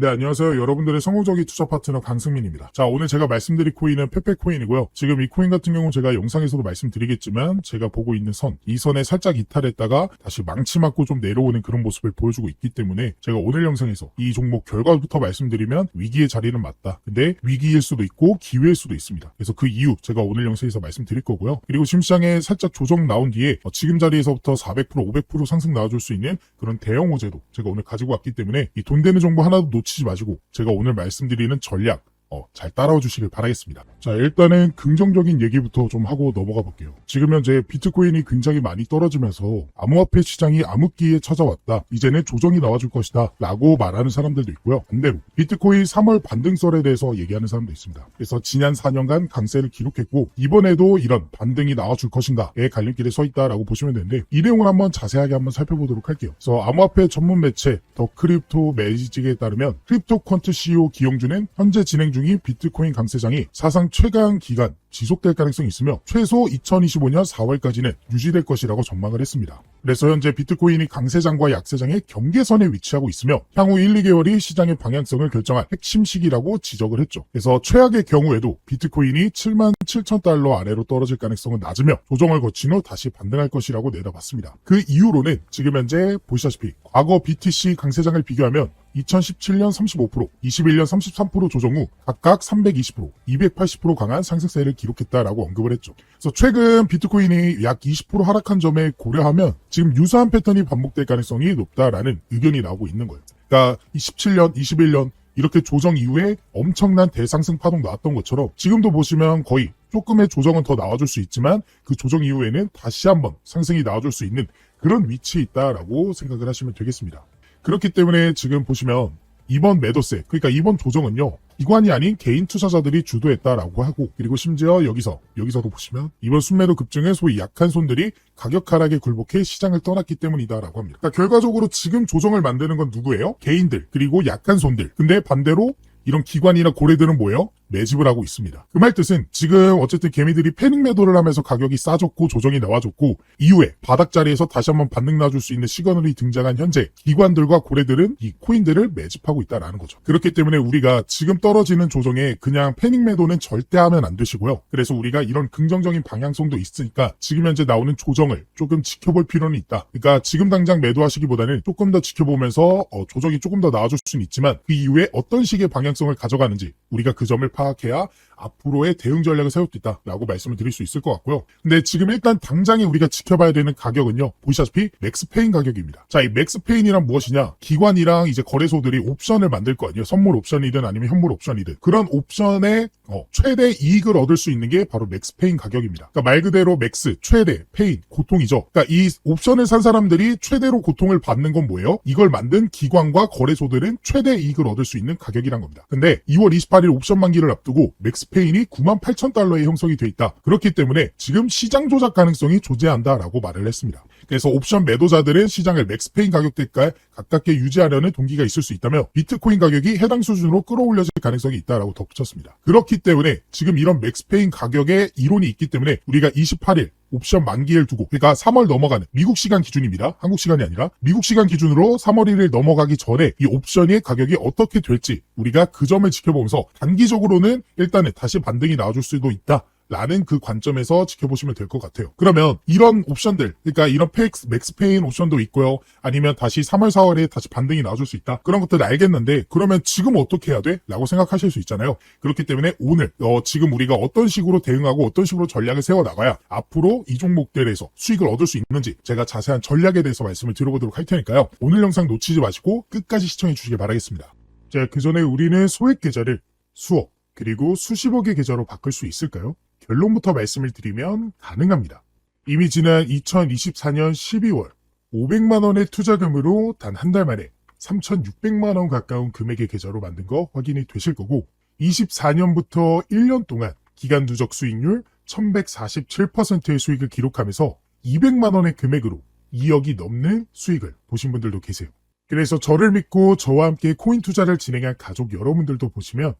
네, 안녕하세요. 여러분들의 성공적인 투자 파트너 강승민입니다. 자, 오늘 제가 말씀드릴 코인은 페페코인이고요. 지금 이 코인 같은 경우 제가 영상에서도 말씀드리겠지만 제가 보고 있는 선, 이 선에 살짝 이탈했다가 다시 망치 맞고 좀 내려오는 그런 모습을 보여주고 있기 때문에 제가 오늘 영상에서 이 종목 결과부터 말씀드리면 위기의 자리는 맞다. 근데 위기일 수도 있고 기회일 수도 있습니다. 그래서 그 이유 제가 오늘 영상에서 말씀드릴 거고요. 그리고 심시장에 살짝 조정 나온 뒤에 어, 지금 자리에서부터 400% 500% 상승 나와줄 수 있는 그런 대형 호재도 제가 오늘 가지고 왔기 때문에 이 돈 되는 정보 하나도 놓치 지 마시고 제가 오늘 말씀드리는 전략 어, 잘 따라와 주시길 바라겠습니다. 자, 일단은 긍정적인 얘기부터 좀 하고 넘어가 볼게요. 지금 현재 비트코인이 굉장히 많이 떨어지면서 암호화폐 시장이 암흑기에 찾아왔다. 이제는 조정이 나와줄 것이다. 라고 말하는 사람들도 있고요. 반대로 비트코인 3월 반등설에 대해서 얘기하는 사람도 있습니다. 그래서 지난 4년간 강세를 기록했고 이번에도 이런 반등이 나와줄 것인가에 갈림길에 서 있다라고 보시면 되는데 이 내용을 한번 자세하게 한번 살펴보도록 할게요. 그래서 암호화폐 전문 매체 더 크립토 매지직에 따르면 크립토 퀀트 CEO 기용주는 현재 진행 중인 비트코인 강세장이 사상 최강 기간 지속될 가능성이 있으며 최소 2025년 4월까지는 유지될 것이라고 전망을 했습니다. 그래서 현재 비트코인이 강세장과 약세장의 경계선에 위치하고 있으며 향후 1, 2개월이 시장의 방향성을 결정할 핵심 시기라고 지적을 했죠. 그래서 최악의 경우에도 비트코인이 7만 7천 달러 아래로 떨어질 가능성은 낮으며 조정을 거친 후 다시 반등할 것이라고 내다봤습니다. 그 이유로는 지금 현재 보시다시피 과거 BTC 강세장을 비교하면 2017년 35%, 21년 33% 조정 후 각각 320%, 280% 강한 상승세를 기록했다라고 언급을 했죠. 그래서 최근 비트코인이 약 20% 하락한 점에 고려하면 지금 유사한 패턴이 반복될 가능성이 높다라는 의견이 나오고 있는 거예요. 그러니까 17년, 21년 이렇게 조정 이후에 엄청난 대상승 파동 나왔던 것처럼 지금도 보시면 거의 조금의 조정은 더 나와줄 수 있지만 그 조정 이후에는 다시 한번 상승이 나와줄 수 있는 그런 위치에 있다라고 생각을 하시면 되겠습니다. 그렇기 때문에 지금 보시면 이번 매도세, 그러니까 이번 조정은요, 기관이 아닌 개인 투자자들이 주도했다라고 하고, 그리고 심지어 여기서, 여기서도 보시면, 이번 순매도 급증은 소위 약한 손들이 가격 하락에 굴복해 시장을 떠났기 때문이다라고 합니다. 그러니까 결과적으로 지금 조정을 만드는 건 누구예요? 개인들, 그리고 약한 손들. 근데 반대로 이런 기관이나 고래들은 뭐예요? 매집을 하고 있습니다. 그 말 뜻은 지금 어쨌든 개미들이 패닉 매도를 하면서 가격이 싸졌고 조정이 나와줬고 이후에 바닥 자리에서 다시 한번 반등 놔줄 수 있는 시그널이 등장한 현재 기관들과 고래들은 이 코인들을 매집하고 있다라는 거죠. 그렇기 때문에 우리가 지금 떨어지는 조정에 그냥 패닉 매도는 절대 하면 안 되시고요. 그래서 우리가 이런 긍정적인 방향성도 있으니까 지금 현재 나오는 조정을 조금 지켜볼 필요는 있다. 그러니까 지금 당장 매도하시기보다는 조금 더 지켜보면서 어, 조정이 조금 더 나와줄 수는 있지만 그 이후에 어떤 식의 방향성을 가져가는지 우리가 그 점을 파악해야 앞으로의 대응 전략을 세울 수 있다라고 말씀을 드릴 수 있을 것 같고요. 근데 지금 일단 당장에 우리가 지켜봐야 되는 가격은요. 보시다시피 맥스페인 가격입니다. 자, 이 맥스페인이란 무엇이냐? 기관이랑 이제 거래소들이 옵션을 만들 거 아니에요. 선물 옵션이든 아니면 현물 옵션이든 그런 옵션에 어, 최대 이익을 얻을 수 있는 게 바로 맥스페인 가격입니다. 그러니까 말 그대로 맥스, 최대, 페인, 고통이죠. 그러니까 이 옵션을 산 사람들이 최대로 고통을 받는 건 뭐예요? 이걸 만든 기관과 거래소들은 최대 이익을 얻을 수 있는 가격이란 겁니다. 근데 2월 28일 옵션 만기를 앞두고 맥스 페인이 9만 8천 달러에 형성이 돼 있다. 그렇기 때문에 지금 시장 조작 가능성이 조제한다라고 말을 했습니다. 그래서 옵션 매도자들은 시장을 맥스페인 가격대가에 가깝게 유지하려는 동기가 있을 수 있다며 비트코인 가격이 해당 수준으로 끌어올려질 가능성이 있다라고 덧붙였습니다. 그렇기 때문에 지금 이런 맥스페인 가격의 이론이 있기 때문에 우리가 28일 옵션 만기를 두고 그러니까 3월 넘어가는 미국 시간 기준입니다. 한국 시간이 아니라 미국 시간 기준으로 3월 1일 넘어가기 전에 이 옵션의 가격이 어떻게 될지 우리가 그 점을 지켜보면서 단기적으로는 일단은 다시 반등이 나와줄 수도 있다. 라는 그 관점에서 지켜보시면 될 것 같아요. 그러면 이런 옵션들, 그러니까 이런 팩스, 맥스페인 옵션도 있고요. 아니면 다시 3월, 4월에 다시 반등이 나와줄 수 있다. 그런 것들 알겠는데, 그러면 지금 어떻게 해야 돼? 라고 생각하실 수 있잖아요. 그렇기 때문에 오늘, 어, 지금 우리가 어떤 식으로 대응하고 어떤 식으로 전략을 세워나가야 앞으로 이 종목들에서 수익을 얻을 수 있는지 제가 자세한 전략에 대해서 말씀을 드려보도록 할 테니까요. 오늘 영상 놓치지 마시고 끝까지 시청해 주시길 바라겠습니다. 자, 그 전에 우리는 소액 계좌를 수억, 그리고 수십억의 계좌로 바꿀 수 있을까요? 결론부터 말씀을 드리면 가능합니다. 이미 지난 2024년 12월 500만 원의 투자금으로 단 한 달 만에 3,600만 원 가까운 금액의 계좌로 만든 거 확인이 되실 거고 24년부터 1년 동안 기간 누적 수익률 1147%의 수익을 기록하면서 200만 원의 금액으로 2억이 넘는 수익을 보신 분들도 계세요. 그래서 저를 믿고 저와 함께 코인 투자를 진행한 가족 여러분들도 보시면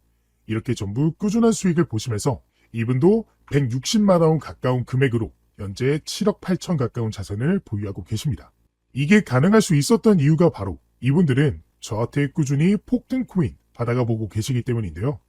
이렇게 전부 꾸준한 수익을 보시면서 이분도 160만 원 가까운 금액으로 현재 7억 8천 가까운 자산을 보유하고 계십니다. 이게 가능할 수 있었던 이유가 바로 이분들은 저한테 꾸준히 폭등 코인 받아가 보고 계시기 때문인데요.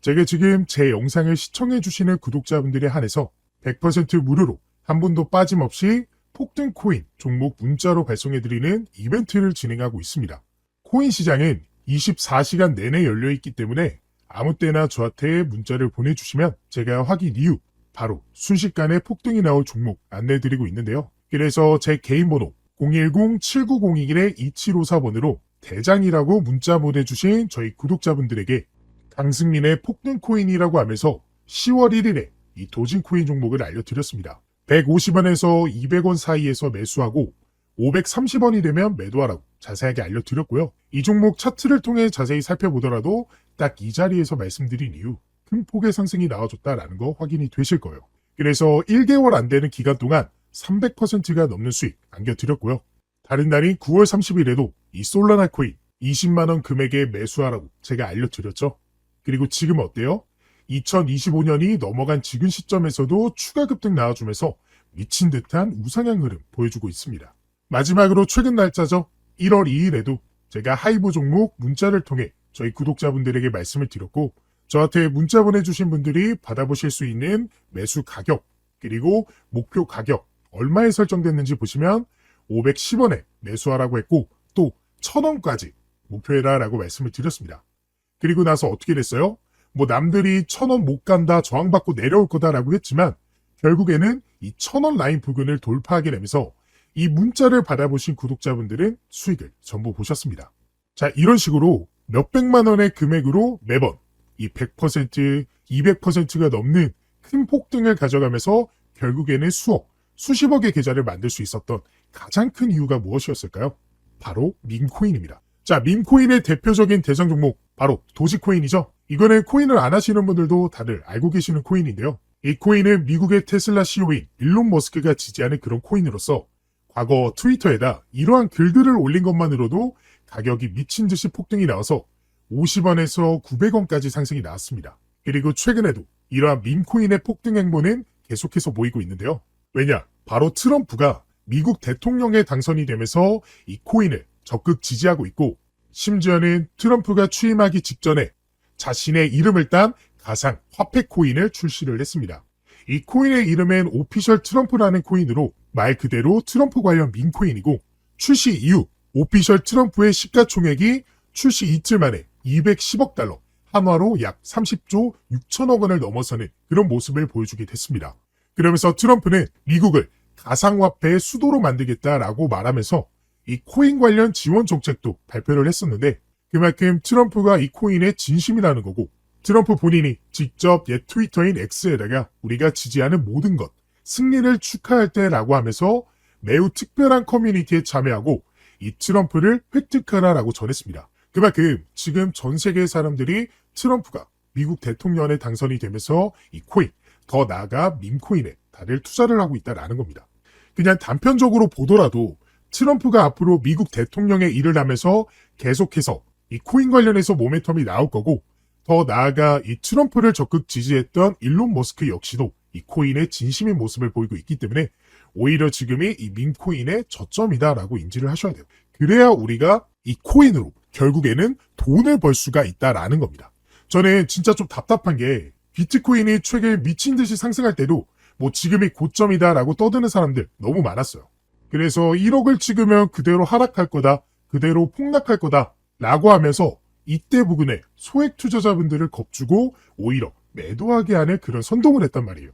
제가 지금 제 영상을 시청해 주시는 구독자분들에 한해서 100% 무료로 한 분도 빠짐없이 폭등 코인 종목 문자로 발송해 드리는 이벤트를 진행하고 있습니다. 코인 시장은 24시간 내내 열려 있기 때문에 아무 때나 저한테 문자를 보내주시면 제가 확인 이후 바로 순식간에 폭등이 나올 종목 안내드리고 있는데요. 그래서 제 개인 번호 010-7902-2754번으로 대장이라고 문자 보내주신 저희 구독자분들에게 강승민의 폭등 코인이라고 하면서 10월 1일에 이 도진 코인 종목을 알려드렸습니다. 150원에서 200원 사이에서 매수하고 530원이 되면 매도하라고 자세하게 알려드렸고요. 이 종목 차트를 통해 자세히 살펴보더라도 딱 이 자리에서 말씀드린 이후 큰 폭의 상승이 나와줬다라는 거 확인이 되실 거예요. 그래서 1개월 안 되는 기간 동안 300%가 넘는 수익 안겨드렸고요. 다른 날인 9월 30일에도 이 솔라나 코인 20만원 금액에 매수하라고 제가 알려드렸죠. 그리고 지금 어때요? 2025년이 넘어간 지금 시점에서도 추가 급등 나와주면서 미친 듯한 우상향 흐름 보여주고 있습니다. 마지막으로 최근 날짜죠. 1월 2일에도 제가 하이브 종목 문자를 통해 저희 구독자분들에게 말씀을 드렸고 저한테 문자 보내주신 분들이 받아보실 수 있는 매수 가격 그리고 목표 가격 얼마에 설정됐는지 보시면 510원에 매수하라고 했고 또 1000원까지 목표해라 라고 말씀을 드렸습니다. 그리고 나서 어떻게 됐어요? 뭐 남들이 1000원 못 간다 저항받고 내려올 거다라고 했지만 결국에는 이 1000원 라인 부근을 돌파하게 되면서 이 문자를 받아보신 구독자분들은 수익을 전부 보셨습니다. 자, 이런 식으로 몇백만 원의 금액으로 매번 이 100%, 200%가 넘는 큰 폭등을 가져가면서 결국에는 수억, 수십억의 계좌를 만들 수 있었던 가장 큰 이유가 무엇이었을까요? 바로 밈코인입니다. 자, 밈코인의 대표적인 대상 종목, 바로 도지코인이죠. 이거는 코인을 안 하시는 분들도 다들 알고 계시는 코인인데요. 이 코인은 미국의 테슬라 CEO인 일론 머스크가 지지하는 그런 코인으로서 과거 트위터에다 이러한 글들을 올린 것만으로도 가격이 미친 듯이 폭등이 나와서 50원에서 900원까지 상승이 나왔습니다. 그리고 최근에도 이러한 밈코인의 폭등 행보는 계속해서 보이고 있는데요. 왜냐? 바로 트럼프가 미국 대통령에 당선이 되면서 이 코인을 적극 지지하고 있고 심지어는 트럼프가 취임하기 직전에 자신의 이름을 딴 가상 화폐 코인을 출시를 했습니다. 이 코인의 이름은 오피셜 트럼프라는 코인으로 말 그대로 트럼프 관련 민코인이고 출시 이후 오피셜 트럼프의 시가총액이 출시 이틀 만에 210억 달러, 한화로 약 30조 6천억 원을 넘어서는 그런 모습을 보여주게 됐습니다. 그러면서 트럼프는 미국을 가상화폐의 수도로 만들겠다라고 말하면서 이 코인 관련 지원 정책도 발표를 했었는데 그만큼 트럼프가 이 코인에 진심이라는 거고 트럼프 본인이 직접 옛 트위터인 X에다가 우리가 지지하는 모든 것, 승리를 축하할 때라고 하면서 매우 특별한 커뮤니티에 참여하고 이 트럼프를 획득하라라고 전했습니다. 그만큼 지금 전 세계 사람들이 트럼프가 미국 대통령에 당선이 되면서 이 코인, 더 나아가 밈코인에 다들 투자를 하고 있다라는 겁니다. 그냥 단편적으로 보더라도 트럼프가 앞으로 미국 대통령의 일을 하면서 계속해서 이 코인 관련해서 모멘텀이 나올 거고 더 나아가 이 트럼프를 적극 지지했던 일론 머스크 역시도 이 코인의 진심인 모습을 보이고 있기 때문에 오히려 지금이 이 밈코인의 저점이다라고 인지를 하셔야 돼요. 그래야 우리가 이 코인으로 결국에는 돈을 벌 수가 있다라는 겁니다. 저는 진짜 좀 답답한 게 비트코인이 최근 미친 듯이 상승할 때도 뭐 지금이 고점이다라고 떠드는 사람들 너무 많았어요. 그래서 1억을 찍으면 그대로 하락할 거다, 그대로 폭락할 거다 라고 하면서 이때 부근에 소액 투자자분들을 겁주고 오히려 매도하게 하는 그런 선동을 했단 말이에요.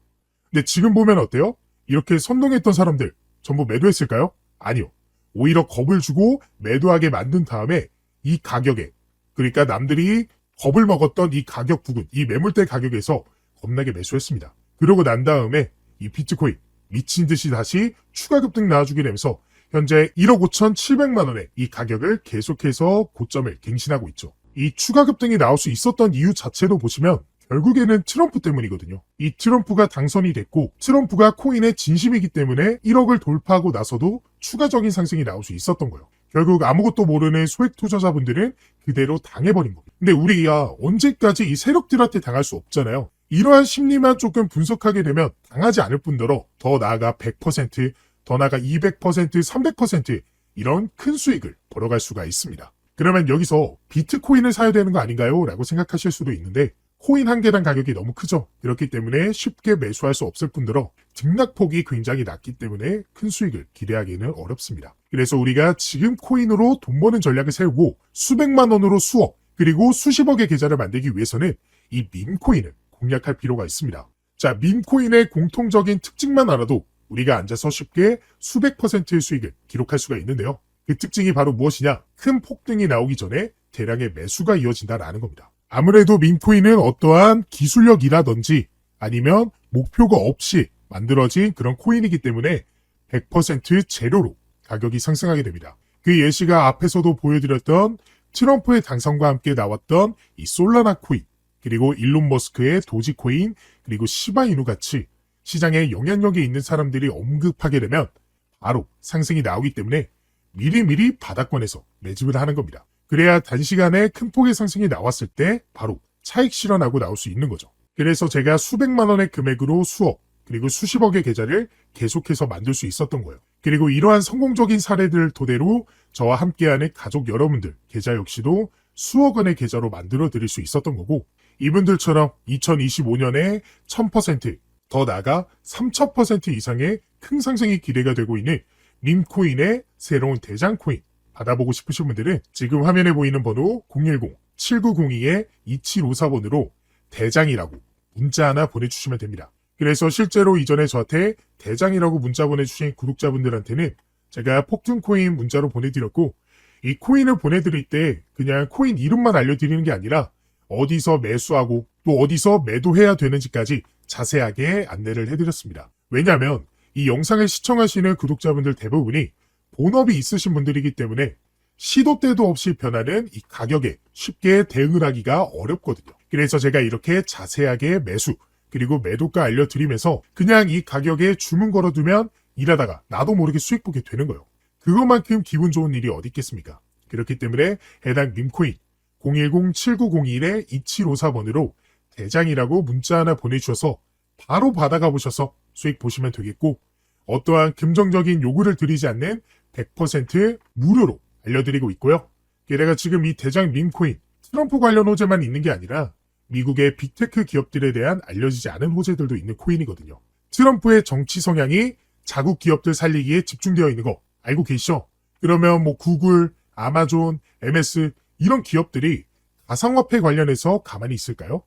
근데 지금 보면 어때요? 이렇게 선동했던 사람들 전부 매도했을까요? 아니요. 오히려 겁을 주고 매도하게 만든 다음에 이 가격에 그러니까 남들이 겁을 먹었던 이 가격 부근, 이 매물대 가격에서 겁나게 매수했습니다. 그러고 난 다음에 이 비트코인 미친 듯이 다시 추가 급등 나와주게 되면서 현재 1억 5천7백만 원의 이 가격을 계속해서 고점을 갱신하고 있죠. 이 추가 급등이 나올 수 있었던 이유 자체도 보시면 결국에는 트럼프 때문이거든요. 이 트럼프가 당선이 됐고 트럼프가 코인의 진심이기 때문에 1억을 돌파하고 나서도 추가적인 상승이 나올 수 있었던 거예요. 결국 아무것도 모르는 소액 투자자분들은 그대로 당해버린 겁니다. 근데 우리가 언제까지 이 세력들한테 당할 수 없잖아요. 이러한 심리만 조금 분석하게 되면 당하지 않을 뿐더러 더 나아가 100%, 더 나아가 200%, 300% 이런 큰 수익을 벌어갈 수가 있습니다. 그러면 여기서 비트코인을 사야 되는 거 아닌가요? 라고 생각하실 수도 있는데 코인 한 개당 가격이 너무 크죠. 그렇기 때문에 쉽게 매수할 수 없을 뿐더러 등락폭이 굉장히 낮기 때문에 큰 수익을 기대하기는 어렵습니다. 그래서 우리가 지금 코인으로 돈 버는 전략을 세우고 수백만 원으로 수억 그리고 수십억의 계좌를 만들기 위해서는 이 밈코인을 공략할 필요가 있습니다. 자, 밈코인의 공통적인 특징만 알아도 우리가 앉아서 쉽게 수백 퍼센트의 수익을 기록할 수가 있는데요. 그 특징이 바로 무엇이냐? 큰 폭등이 나오기 전에 대량의 매수가 이어진다라는 겁니다. 아무래도 밈코인은 어떠한 기술력이라든지 아니면 목표가 없이 만들어진 그런 코인이기 때문에 100% 제로로 가격이 상승하게 됩니다. 그 예시가 앞에서도 보여드렸던 트럼프의 당선과 함께 나왔던 이 솔라나 코인, 그리고 일론 머스크의 도지 코인, 그리고 시바이누 같이 시장에 영향력이 있는 사람들이 언급하게 되면 바로 상승이 나오기 때문에 미리미리 바닥권에서 매집을 하는 겁니다. 그래야 단시간에 큰 폭의 상승이 나왔을 때 바로 차익 실현하고 나올 수 있는 거죠. 그래서 제가 수백만 원의 금액으로 수억, 그리고 수십억의 계좌를 계속해서 만들 수 있었던 거예요. 그리고 이러한 성공적인 사례들을 토대로 저와 함께하는 가족 여러분들 계좌 역시도 수억 원의 계좌로 만들어 드릴 수 있었던 거고 이분들처럼 2025년에 1000%, 더 나아가 3000% 이상의 큰 상승이 기대가 되고 있는 밈코인의 새로운 대장코인 받아보고 싶으신 분들은 지금 화면에 보이는 번호 010-7902-2754번으로 대장이라고 문자 하나 보내주시면 됩니다. 그래서 실제로 이전에 저한테 대장이라고 문자 보내주신 구독자분들한테는 제가 폭등코인 문자로 보내드렸고 이 코인을 보내드릴 때 그냥 코인 이름만 알려드리는 게 아니라 어디서 매수하고 또 어디서 매도해야 되는지까지 자세하게 안내를 해드렸습니다. 왜냐하면 이 영상을 시청하시는 구독자분들 대부분이 본업이 있으신 분들이기 때문에 시도 때도 없이 변하는 이 가격에 쉽게 대응을 하기가 어렵거든요. 그래서 제가 이렇게 자세하게 매수 그리고 매도가 알려드리면서 그냥 이 가격에 주문 걸어두면 일하다가 나도 모르게 수익 보게 되는 거예요. 그것만큼 기분 좋은 일이 어디 있겠습니까? 그렇기 때문에 해당 밈코인 010-7901-2754번으로 대장이라고 문자 하나 보내주셔서 바로 받아가 보셔서 수익 보시면 되겠고 어떠한 긍정적인 요구를 드리지 않는 100% 무료로 알려드리고 있고요. 게다가 지금 이 대장 밈코인 트럼프 관련 호재만 있는 게 아니라 미국의 빅테크 기업들에 대한 알려지지 않은 호재들도 있는 코인이거든요. 트럼프의 정치 성향이 자국 기업들 살리기에 집중되어 있는 거 알고 계시죠? 그러면 뭐 구글, 아마존, MS 이런 기업들이 가상화폐 관련해서 가만히 있을까요?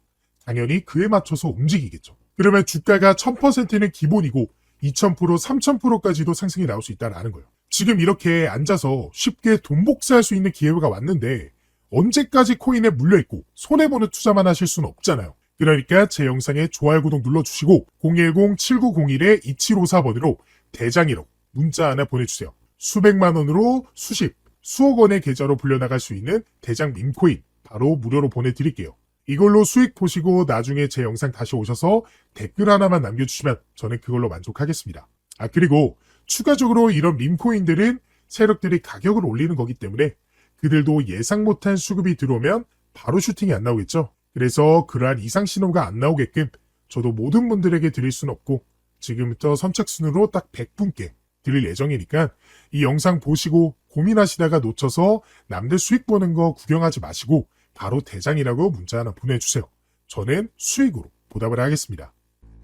당연히 그에 맞춰서 움직이겠죠. 그러면 주가가 1000%는 기본이고 2000%, 3000%까지도 상승이 나올 수 있다는 거예요. 지금 이렇게 앉아서 쉽게 돈 복사할 수 있는 기회가 왔는데 언제까지 코인에 물려있고 손해보는 투자만 하실 수는 없잖아요. 그러니까 제 영상에 좋아요, 구독 눌러주시고 010-7901-2754번으로 대장이라고 문자 하나 보내주세요. 수백만 원으로 수십, 수억 원의 계좌로 불려나갈 수 있는 대장 밈코인 바로 무료로 보내드릴게요. 이걸로 수익 보시고 나중에 제 영상 다시 오셔서 댓글 하나만 남겨주시면 저는 그걸로 만족하겠습니다. 아 그리고 추가적으로 이런 밈코인들은 세력들이 가격을 올리는 거기 때문에 그들도 예상 못한 수급이 들어오면 바로 슈팅이 안 나오겠죠. 그래서 그러한 이상 신호가 안 나오게끔 저도 모든 분들에게 드릴 수는 없고 지금부터 선착순으로 딱 100분께 드릴 예정이니까 이 영상 보시고 고민하시다가 놓쳐서 남들 수익 보는 거 구경하지 마시고 바로 대장이라고 문자 하나 보내주세요. 저는 수익으로 보답을 하겠습니다.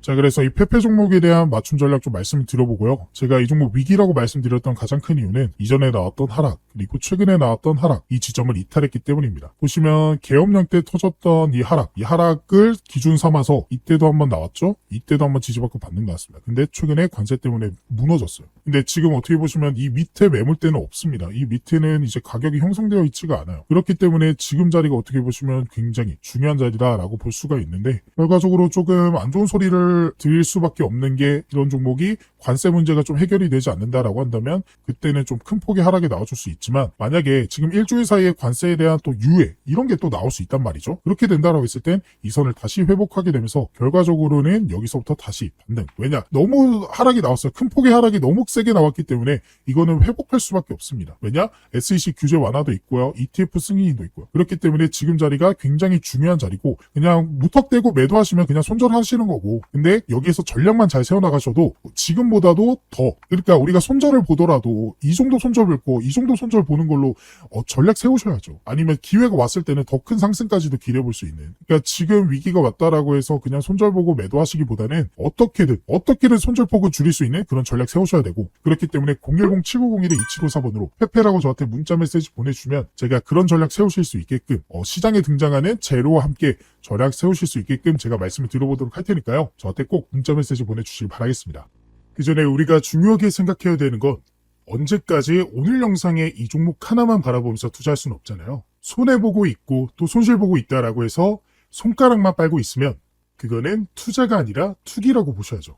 자, 그래서 이 페페 종목에 대한 맞춤 전략 좀 말씀을 드려보고요. 제가 이 종목 위기라고 말씀드렸던 가장 큰 이유는 이전에 나왔던 하락, 그리고 최근에 나왔던 하락, 이 지점을 이탈했기 때문입니다. 보시면 계엄령 때 터졌던 이 하락, 이 하락을 기준 삼아서 이때도 한번 나왔죠? 이때도 한번 지지받고 받는 것 같습니다. 근데 최근에 관세 때문에 무너졌어요. 근데 지금 어떻게 보시면 이 밑에 매물대는 없습니다. 이 밑에는 이제 가격이 형성되어 있지가 않아요. 그렇기 때문에 지금 자리가 어떻게 보시면 굉장히 중요한 자리다라고 볼 수가 있는데 결과적으로 조금 안 좋은 소리를 드릴 수밖에 없는 게 이런 종목이 관세 문제가 좀 해결이 되지 않는다라고 한다면 그때는 좀 큰 폭의 하락이 나와줄 수 있지만 만약에 지금 일주일 사이에 관세에 대한 또 유예 이런 게 또 나올 수 있단 말이죠. 그렇게 된다라고 했을 땐 이 선을 다시 회복하게 되면서 결과적으로는 여기서부터 다시 반등. 왜냐 너무 하락이 나왔어요. 큰 폭의 하락이 너무 세게 나왔기 때문에 이거는 회복할 수밖에 없습니다. 왜냐 SEC 규제 완화도 있고요. ETF 승인도 있고요. 그렇기 때문에 지금 자리가 굉장히 중요한 자리고 그냥 무턱대고 매도하시면 그냥 손절하시는 거고 근데 여기에서 전략만 잘 세워나가셔도 지금보다도 더 그러니까 우리가 손절을 보더라도 이 정도 손절 볼고 이 정도 손절 보는 걸로 어, 전략 세우셔야죠. 아니면 기회가 왔을 때는 더 큰 상승까지도 기대볼 수 있는. 그러니까 지금 위기가 왔다라고 해서 그냥 손절 보고 매도하시기보다는 어떻게든 어떻게든 손절 폭을 줄일 수 있는 그런 전략 세우셔야 되고 그렇기 때문에 010-7901-2754번으로 페페라고 저한테 문자 메시지 보내주시면 제가 그런 전략 세우실 수 있게끔 어, 시장에 등장하는 제로와 함께 전략 세우실 수 있게끔 제가 말씀을 드려보도록 할 테니까요. 저한테 꼭 문자 메시지 보내주시기 바라겠습니다. 그 전에 우리가 중요하게 생각해야 되는 건 언제까지 오늘 영상에 이 종목 하나만 바라보면서 투자할 수는 없잖아요. 손해보고 있고 또 손실보고 있다라고 해서 손가락만 빨고 있으면 그거는 투자가 아니라 투기라고 보셔야죠.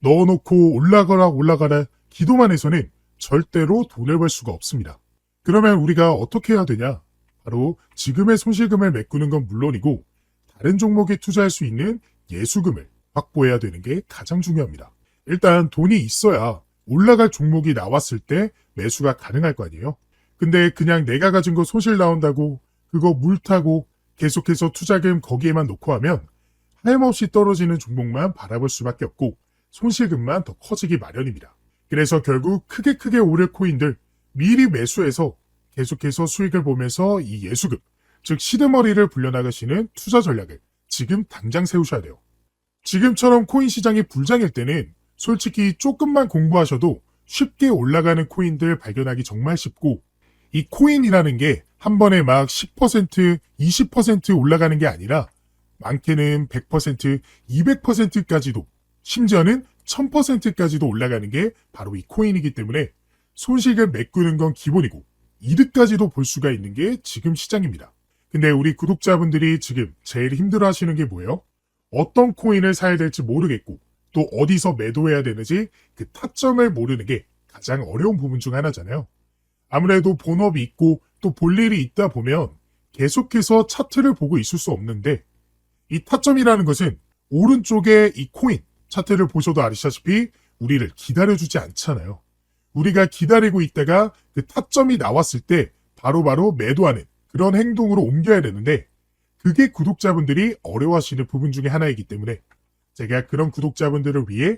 넣어놓고 올라가라 올라가라 기도만 해서는 절대로 돈을 벌 수가 없습니다. 그러면 우리가 어떻게 해야 되냐? 바로 지금의 손실금을 메꾸는 건 물론이고 다른 종목에 투자할 수 있는 예수금을 확보해야 되는 게 가장 중요합니다. 일단 돈이 있어야 올라갈 종목이 나왔을 때 매수가 가능할 거 아니에요? 근데 그냥 내가 가진 거 손실 나온다고 그거 물 타고 계속해서 투자금 거기에만 놓고 하면 하염없이 떨어지는 종목만 바라볼 수밖에 없고 손실금만 더 커지기 마련입니다. 그래서 결국 크게 크게 오를 코인들 미리 매수해서 계속해서 수익을 보면서 이 예수금, 즉 시드머리를 불려나가시는 투자 전략을 지금 당장 세우셔야 돼요. 지금처럼 코인 시장이 불장일 때는 솔직히 조금만 공부하셔도 쉽게 올라가는 코인들 발견하기 정말 쉽고 이 코인이라는 게 한 번에 막 10%, 20% 올라가는 게 아니라 많게는 100%, 200%까지도 심지어는 1000%까지도 올라가는 게 바로 이 코인이기 때문에 손실을 메꾸는 건 기본이고 이득까지도 볼 수가 있는 게 지금 시장입니다. 근데 우리 구독자분들이 지금 제일 힘들어 하시는 게 뭐예요? 어떤 코인을 사야 될지 모르겠고 또 어디서 매도해야 되는지 그 타점을 모르는 게 가장 어려운 부분 중 하나잖아요. 아무래도 본업이 있고 또 볼 일이 있다 보면 계속해서 차트를 보고 있을 수 없는데 이 타점이라는 것은 오른쪽에 이 코인 차트를 보셔도 아시다시피 우리를 기다려주지 않잖아요. 우리가 기다리고 있다가 그 타점이 나왔을 때 바로바로 매도하는 그런 행동으로 옮겨야 되는데 그게 구독자분들이 어려워하시는 부분 중에 하나이기 때문에 제가 그런 구독자분들을 위해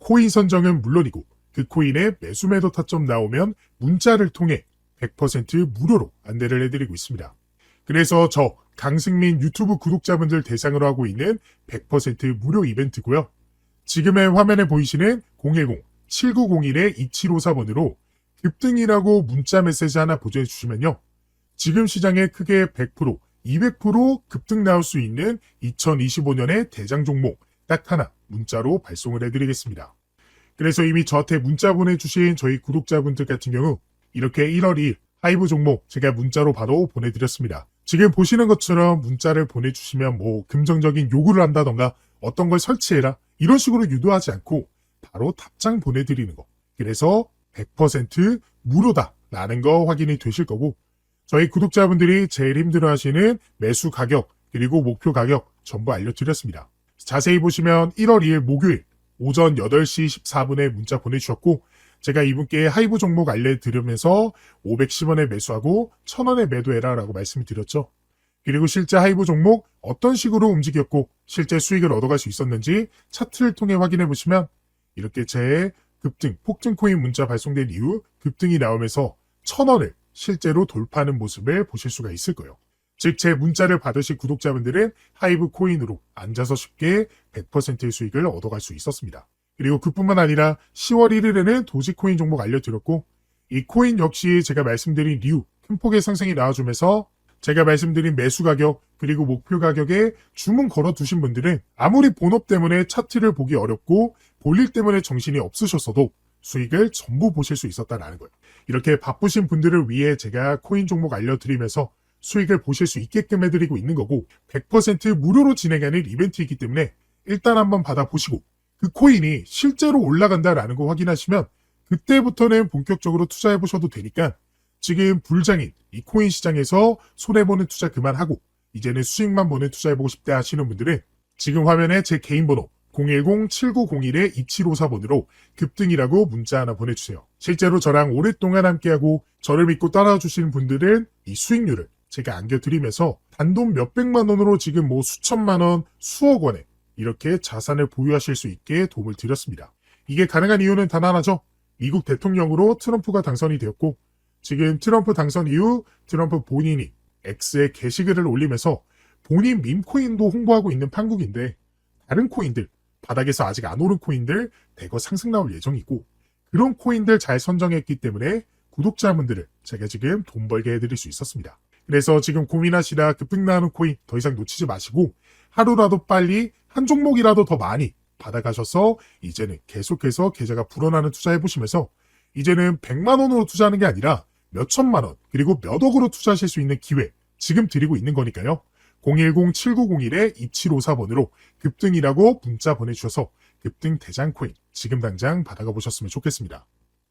코인 선정은 물론이고 그 코인의 매수 매도 타점 나오면 문자를 통해 100% 무료로 안내를 해드리고 있습니다. 그래서 저 강승민 유튜브 구독자분들 대상으로 하고 있는 100% 무료 이벤트고요. 지금의 화면에 보이시는 010-7901-2754번으로 급등이라고 문자 메시지 하나 보내주시면요 지금 시장에 크게 100%, 200% 급등 나올 수 있는 2025년의 대장 종목 딱 하나 문자로 발송을 해드리겠습니다. 그래서 이미 저한테 문자 보내주신 저희 구독자분들 같은 경우 이렇게 1월 2일 하이브 종목 제가 문자로 바로 보내드렸습니다. 지금 보시는 것처럼 문자를 보내주시면 뭐 긍정적인 요구를 한다던가 어떤 걸 설치해라 이런 식으로 유도하지 않고 바로 답장 보내드리는 거. 그래서 100% 무료다 라는 거 확인이 되실 거고 저희 구독자분들이 제일 힘들어 하시는 매수 가격 그리고 목표 가격 전부 알려드렸습니다. 자세히 보시면 1월 2일 목요일 오전 8시 14분에 문자 보내주셨고 제가 이분께 하이브 종목 알려드리면서 510원에 매수하고 1000원에 매도해라라고 말씀을 드렸죠. 그리고 실제 하이브 종목 어떤 식으로 움직였고 실제 수익을 얻어갈 수 있었는지 차트를 통해 확인해 보시면 이렇게 제 급등, 폭등 코인 문자 발송된 이후 급등이 나오면서 1000원을 실제로 돌파하는 모습을 보실 수가 있을 거예요. 즉, 제 문자를 받으실 구독자분들은 하이브 코인으로 앉아서 쉽게 100%의 수익을 얻어갈 수 있었습니다. 그리고 그뿐만 아니라 10월 1일에는 도지코인 종목 알려드렸고, 이 코인 역시 제가 말씀드린 이유, 큰 폭의 상승이 나와주면서 제가 말씀드린 매수 가격, 그리고 목표 가격에 주문 걸어 두신 분들은 아무리 본업 때문에 차트를 보기 어렵고 볼일 때문에 정신이 없으셨어도 수익을 전부 보실 수 있었다라는 거예요. 이렇게 바쁘신 분들을 위해 제가 코인 종목 알려드리면서 수익을 보실 수 있게끔 해드리고 있는 거고 100% 무료로 진행하는 이벤트이기 때문에 일단 한번 받아보시고 그 코인이 실제로 올라간다라는 거 확인하시면 그때부터는 본격적으로 투자해 보셔도 되니까 지금 불장인 이 코인 시장에서 손해보는 투자 그만하고 이제는 수익만 보는 투자해보고 싶다 하시는 분들은 지금 화면에 제 개인 번호 010-7901-2754번으로 급등이라고 문자 하나 보내주세요. 실제로 저랑 오랫동안 함께하고 저를 믿고 따라와 주시는 분들은 이 수익률을 제가 안겨드리면서 단돈 몇백만 원으로 지금 뭐 수천만 원, 수억 원에 이렇게 자산을 보유하실 수 있게 도움을 드렸습니다. 이게 가능한 이유는 단 하나죠. 미국 대통령으로 트럼프가 당선이 되었고 지금 트럼프 당선 이후 트럼프 본인이 X에 게시글을 올리면서 본인 밈코인도 홍보하고 있는 판국인데 다른 코인들 바닥에서 아직 안 오른 코인들 대거 상승 나올 예정이고 그런 코인들 잘 선정했기 때문에 구독자분들을 제가 지금 돈 벌게 해드릴 수 있었습니다. 그래서 지금 고민하시다 급등 나는 코인 더 이상 놓치지 마시고 하루라도 빨리 한 종목이라도 더 많이 받아가셔서 이제는 계속해서 계좌가 불어나는 투자해 보시면서 이제는 100만 원으로 투자하는 게 아니라 몇 천만 원 그리고 몇 억으로 투자하실 수 있는 기회 지금 드리고 있는 거니까요. 010-7901-2754번으로 급등이라고 문자 보내주셔서 급등 대장 코인 지금 당장 받아가 보셨으면 좋겠습니다.